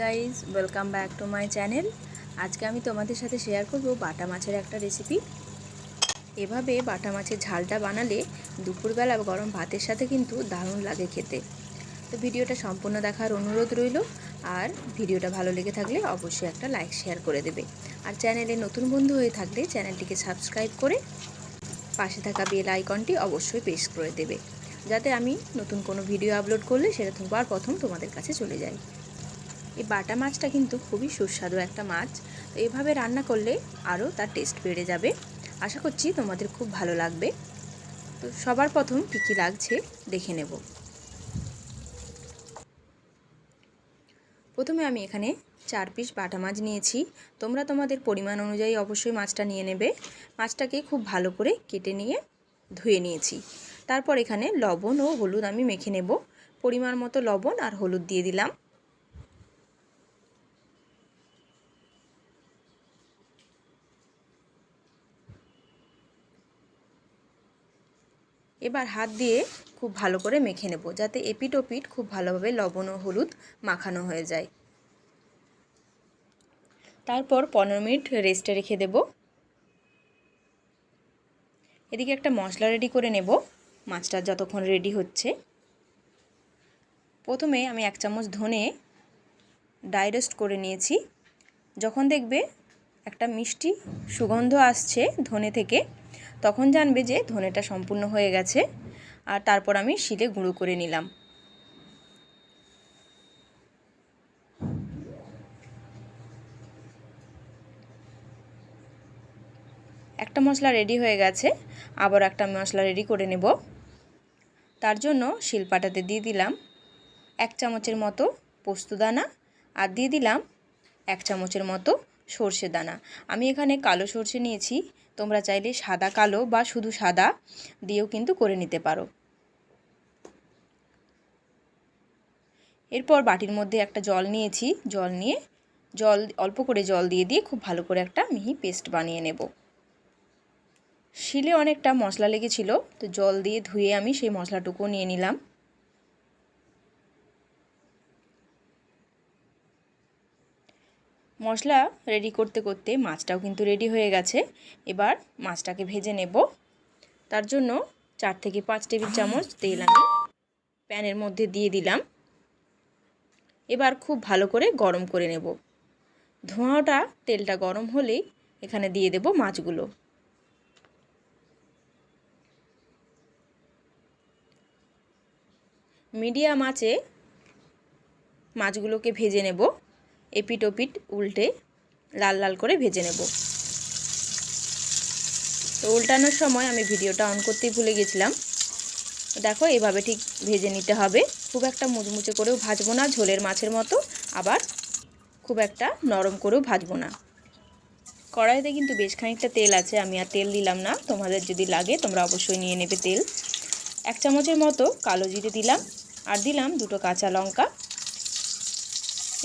Guys welcome back to my channel আজকে আমি তোমাদের সাথে শেয়ার করব বাটা মাছের একটা রেসিপি এভাবে বাটা মাছের ঝালটা বানালে দুপুরবেলা গরম ভাতের সাথে কিন্তু দারুণ লাগে খেতে। তো ভিডিওটা সম্পূর্ণ দেখার অনুরোধ রইল, আর ভিডিওটা ভালো লেগে থাকলে অবশ্যই একটা লাইক শেয়ার করে দেবে। আর চ্যানেলে নতুন বন্ধু হয়ে থাকলে চ্যানেলটিকে সাবস্ক্রাইব করে পাশে থাকা বেল আইকনটি অবশ্যই প্রেস করে দেবে, যাতে আমি নতুন কোনো ভিডিও আপলোড করলে সেটা তোমার প্রথম তোমাদের কাছে চলে যায়। এই বাটা মাছটা কিন্তু খুবই সুস্বাদু একটা মাছ। তো এভাবে রান্না করলে আরও তার টেস্ট বেড়ে যাবে। আশা করছি তোমাদের খুব ভালো লাগবে। তো সবার প্রথম কী কী লাগছে দেখে নেব। প্রথমে আমি এখানে চার পিস বাটা মাছ নিয়েছি। তোমরা তোমাদের পরিমাণ অনুযায়ী অবশ্যই মাছটা নিয়ে নেবে। মাছটাকে খুব ভালো করে কেটে নিয়ে ধুয়ে নিয়েছি। তারপর এখানে লবণ ও হলুদ আমি মেখে নেব। পরিমাণ মতো লবণ আর হলুদ দিয়ে দিলাম। এবার হাত দিয়ে খুব ভালো করে মেখে নেব যাতে এপিট ওপিট খুব ভালোভাবে লবণ ও হলুদ মাখানো হয়ে যায়। তারপর পনেরো মিনিট রেস্টে রেখে দেব। এদিকে একটা মশলা রেডি করে নেব। মাছটা যতক্ষণ রেডি হচ্ছে। প্রথমে আমি এক চামচ ধনে ডাইরেস্ট করে নিয়েছি। যখন দেখবে একটা মিষ্টি সুগন্ধ আসছে ধনে থেকে তখন জানবে যে ধনেটা সম্পূর্ণ হয়ে গেছে, আর তারপর আমি শিলে গুঁড়ো করে নিলাম। একটা মশলা রেডি হয়ে গেছে, আবার একটা মশলা রেডি করে নেব। তার জন্য শিলপাটাতে দিয়ে দিলাম এক চামচের মতো পোস্তদানা আর দিয়ে দিলাম এক চামচের মতো সর্ষে দানা। আমি এখানে কালো সর্ষে নিয়েছি তোমরা চাইলে সাদা কালো বা শুধু সাদা দিয়েও কিন্তু করে নিতে পারো। এরপর বাটির মধ্যে একটা জল নিয়েছি। জল নিয়ে জল, অল্প করে জল দিয়ে দিয়ে খুব ভালো করে একটা মিহি পেস্ট বানিয়ে নেব। শিলে অনেকটা মশলা লেগেছিল, তো জল দিয়ে ধুয়ে আমি সেই মশলাটুকু নিয়ে নিলাম। মশলা রেডি করতে করতে মাছটাও কিন্তু রেডি হয়ে গেছে। এবার মাছটাকে ভেজে নেব। তার জন্য চার থেকে পাঁচ টেবিল চামচ তেল আমি প্যানের মধ্যে দিয়ে দিলাম। এবার খুব ভালো করে গরম করে নেব। ধোঁয়াটা তেলটা গরম হলেই এখানে দিয়ে দেব মাছগুলো। মিডিয়াম আঁচে মাছগুলোকে ভেজে নেব। এপিট ওপিট উল্টে লাল লাল করে ভেজে নেব। তো উল্টানোর সময় আমি ভিডিওটা অন করতেই ভুলে গেছিলাম। দেখো এভাবে ঠিক ভেজে নিতে হবে। খুব একটা মুচমুচে করেও ভাজবো না, ঝোলের মাছের মতো। আবার খুব একটা নরম করেও ভাজবো না। কড়াইতে কিন্তু বেশ খানিকটা তেল আছে, আমি আর তেল দিলাম না। তোমাদের যদি লাগে, তোমরা অবশ্যই নিয়ে নেবে তেল। এক চামচের মতো কালো জিরে দিলাম। আর দিলাম দুটো কাঁচা লঙ্কা।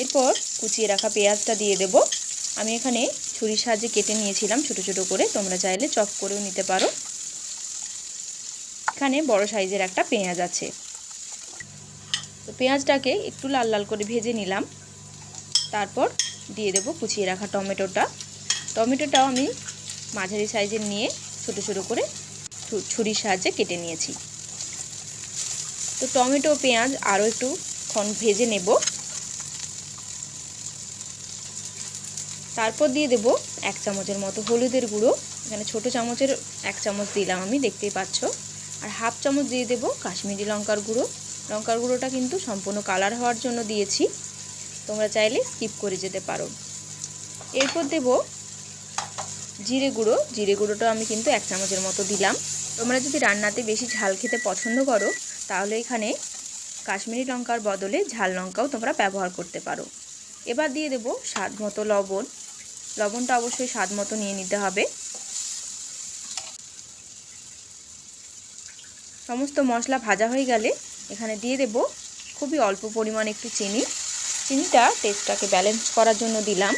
এরপর কুচিয়ে রাখা পেঁয়াজটা দিয়ে দেব। আমি এখানে ছুরির সাহায্যে কেটে নিয়েছিলাম ছোট ছোট করে, তোমরা চাইলে চপ করেও নিতে পারো। এখানে বড় সাইজের একটা পেঁয়াজ আছে। তো পেঁয়াজটাকে একটু লাল লাল করে ভেজে নিলাম। তারপর দিয়ে দেব কুচিয়ে রাখা টমেটোটা। টমেটোটাও আমি মাঝারি সাইজের নিয়ে ছোট ছোট করে ছুরির সাহায্যে কেটে নিয়েছি। তো টমেটো পেঁয়াজ আরও একটু ক্ষণ ভেজে নেব। তারপর দিয়ে দেব এক চামচের মতো হলুদের গুঁড়ো। এখানে ছোট চামচের এক চামচ দিলাম আমি, দেখতেই পাচ্ছ। আর হাফ চামচ দিয়ে দেব কাশ্মীরি লঙ্কার গুঁড়ো। লঙ্কার গুঁড়োটা কিন্তু সম্পূর্ণ কালার হওয়ার জন্য দিয়েছি। তোমরা চাইলে স্কিপ করে যেতে পারো। এরপর দেব জিরে গুঁড়ো। জিরে গুঁড়োটা আমি কিন্তু এক চামচের মতো দিলাম। তোমরা যদি রান্নাতে বেশি ঝাল খেতে পছন্দ করো, তাহলে এখানে কাশ্মীরি লঙ্কার বদলে ঝাল লঙ্কাও তোমরা ব্যবহার করতে পারো। এবার দিয়ে দেব স্বাদ মতো লবণ। লবণটা অবশ্যই স্বাদ মতো নিয়ে নিতে হবে। সমস্ত মশলা ভাজা হয়ে গেলে এখানে দিয়ে দেব খুবই অল্প পরিমাণ একটু চিনি। চিনিটা টেস্টটাকে ব্যালেন্স করার জন্য দিলাম।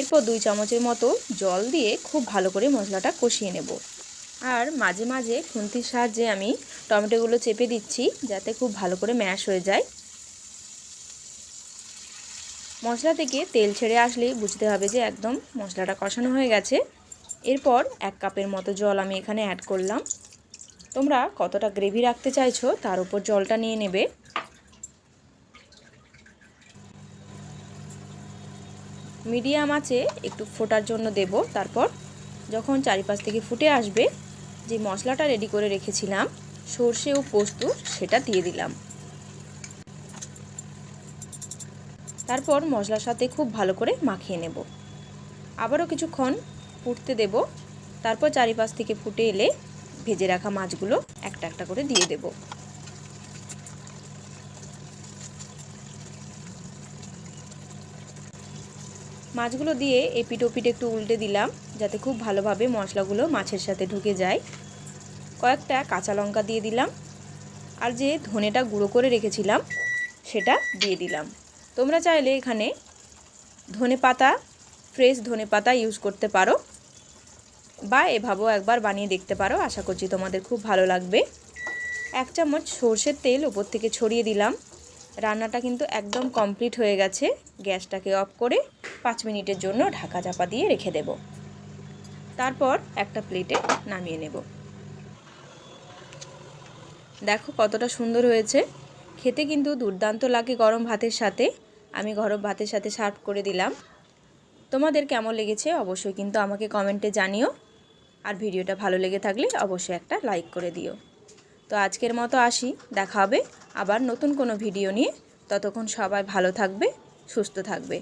এরপর দুই চামচের মতো জল দিয়ে খুব ভালো করে মশলাটা কষিয়ে নেব। আর মাঝে মাঝে খুন্তির সাহায্যে আমি টমেটোগুলো চেপে দিচ্ছি যাতে খুব ভালো করে ম্যাশ হয়ে যায়। মশলা থেকে তেল ছেড়ে আসলেই বুঝতে হবে যে একদম মশলাটা কষানো হয়ে গেছে। এরপর এক কাপের মতো জল আমি এখানে অ্যাড করলাম। তোমরা কতটা গ্রেভি রাখতে চাইছো তার উপর জলটা নিয়ে নেবে। মিডিয়াম আছে একটু ফোটার জন্য দেব। তারপর যখন চারিপাশ থেকে ফুটে আসবে, যে মশলাটা রেডি করে রেখেছিলাম, সর্ষে ও পোস্ত সেটা দিয়ে দিলাম। তারপর মশলার সাথে খুব ভালো করে মাখিয়ে নেব। আবারও কিছুক্ষণ ফুটতে দেব। তারপর চারিপাশ থেকে ফুটে এলে ভেজে রাখা মাছগুলো একটা একটা করে দিয়ে দেব। মাছগুলো দিয়ে এপিট ওপিট একটু উল্টে দিলাম, যাতে খুব ভালোভাবে মশলাগুলো মাছের সাথে ঢুকে যায়। কয়েকটা কাঁচা লঙ্কা দিয়ে দিলাম। আর যে ধনেটা গুঁড়ো করে রেখেছিলাম, সেটা দিয়ে দিলাম। তোমরা চাইলে এখানে ধনে পাতা ফ্রেশ ধনে পাতা ইউজ করতে পারো বা এভাবেও একবার বানিয়ে দেখতে পারো। আশা করছি তোমাদের খুব ভালো লাগবে। এক চামচ সর্ষের তেল ওপর থেকে ছড়িয়ে দিলাম। রান্নাটা কিন্তু একদম কমপ্লিট হয়ে গেছে। গ্যাসটাকে অফ করে পাঁচ মিনিটের জন্য ঢাকা চাপা দিয়ে রেখে দেব। তারপর একটা প্লেটে নামিয়ে নেব। দেখো কতটা সুন্দর হয়েছে। খেতে কিন্তু দুর্দান্ত লাগে গরম ভাতের সাথে। আমি গরম ভাতের সাথে সার্ভ করে দিলাম। তোমাদের কেমন লেগেছে? অবশ্যই কিন্তু আমাকে কমেন্টে জানিও। আর ভিডিওটা ভালো লেগে থাকলে অবশ্যই একটা লাইক করে দিও। তো আজকের মতো আসি। দেখা হবে আবার নতুন কোনো ভিডিও নিয়ে। ততক্ষণ সবাই ভালো থাকবে, সুস্থ থাকবে।